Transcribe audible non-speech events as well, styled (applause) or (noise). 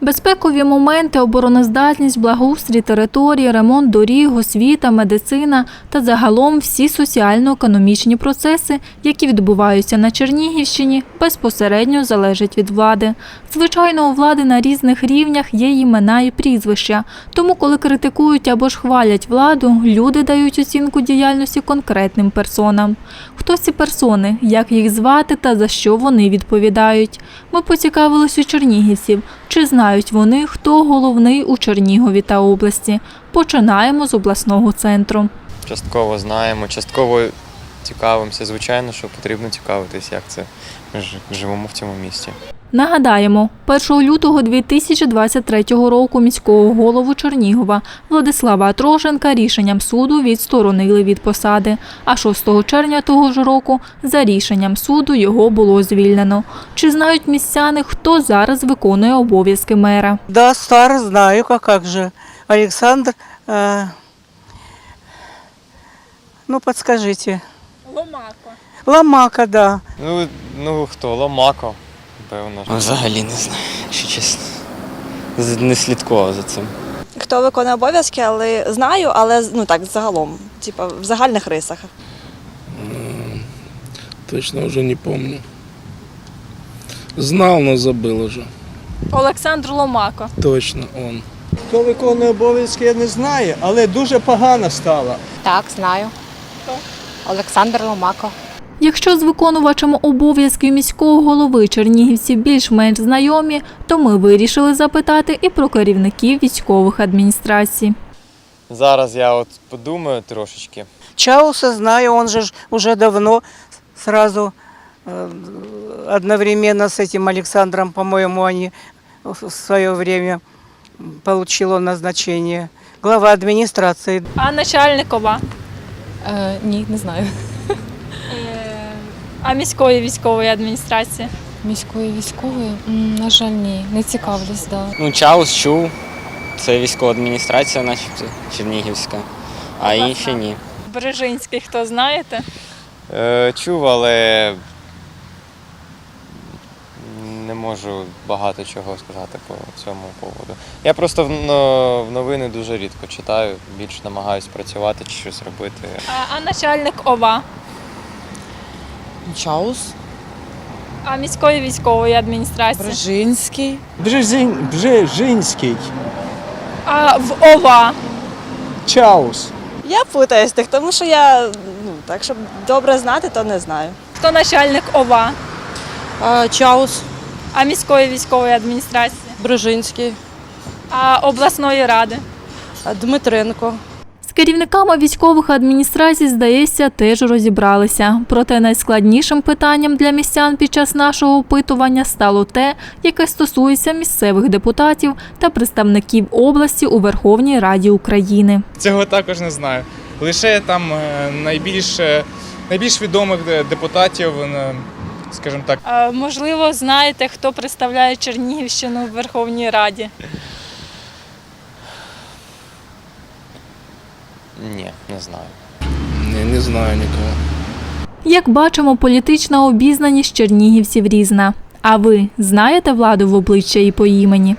Безпекові моменти, обороноздатність, благоустрій території, ремонт доріг, освіта, медицина та загалом всі соціально-економічні процеси, які відбуваються на Чернігівщині, безпосередньо залежать від влади. Звичайно, у влади на різних рівнях є імена і прізвища. Тому, коли критикують або ж хвалять владу, люди дають оцінку діяльності конкретним персонам. Хто ці персони, як їх звати та за що вони відповідають. Ми поцікавились у чернігівців, чи знають вони, хто головний у Чернігові та області. Починаємо з обласного центру. Частково знаємо, частково цікавимося. Звичайно, що потрібно цікавитись, як це. Живемо в цьому місті. Нагадаємо, 1 лютого 2023 року міського голову Чернігова Владислава Трошенка рішенням суду відсторонили від посади, а 6 червня того ж року за рішенням суду його було звільнено. Чи знають містяни, хто зараз виконує обов'язки мера? Да, стар, знаю, как, как же. Александр, э, ну подскажите. Ломако. Ломака, да. Ну, ну хто? Ломако, певно. ж. Взагалі не знаю, якщо чесно. Не слідкував за цим. Хто виконує обов'язки, але знаю, але ну так загалом, типа в загальних рисах. Точно уже не помню. Знал, но забыл уже. Олександр Ломако. Точно он. Хто виконує обов'язки, я не знаю, але дуже погано стало. Так, знаю. Олександр Ломако. Якщо з виконувачем обов'язків міського голови чернігівці більш-менш знайомі, то ми вирішили запитати і про керівників військових адміністрацій. Зараз я от подумаю трошечки. Чауса знаю, он же ж уже давно сразу э, одновременно с этим Александром, по-моему, они в свое время получил он назначение. Глава администрации. А начальникова? Е, ні, не знаю. (laughs) А міської військової адміністрації? Міської військової? На жаль, ні. Не цікавлюсь, да. Ну, Чаус чув. Це військова адміністрація, начебто, Чернігівська, а інші ні. Бережинський, хто знаєте? Е, чув, але не можу багато чого сказати по цьому поводу. Я просто в, но- в новини дуже рідко читаю, більш намагаюсь працювати чи щось робити. А, а начальник ОВА? Чаус, А міської військової адміністрації? Брижинський. Бжезин, Бжежинський, А в ОВА? Чаус. Я путаюсь в тих, тому що я ну так, щоб добре знати, то не знаю. Хто начальник ОВА? Чаус, А міської військової адміністрації? Брижинський, А обласної ради? Дмитренко. Керівниками військових адміністрацій, здається, теж розібралися. Проте найскладнішим питанням для містян під час нашого опитування стало те, яке стосується місцевих депутатів та представників області у Верховній Раді України. Цього також не знаю. Лише там е, найбільш, е, найбільш відомих депутатів, е, скажімо так, можливо, знаєте, хто представляє Чернігівщину в Верховній Раді? Ні, не знаю. Не, не знаю нікого. Як бачимо, політична обізнаність чернігівців різна. А ви знаєте владу в обличчя і по імені?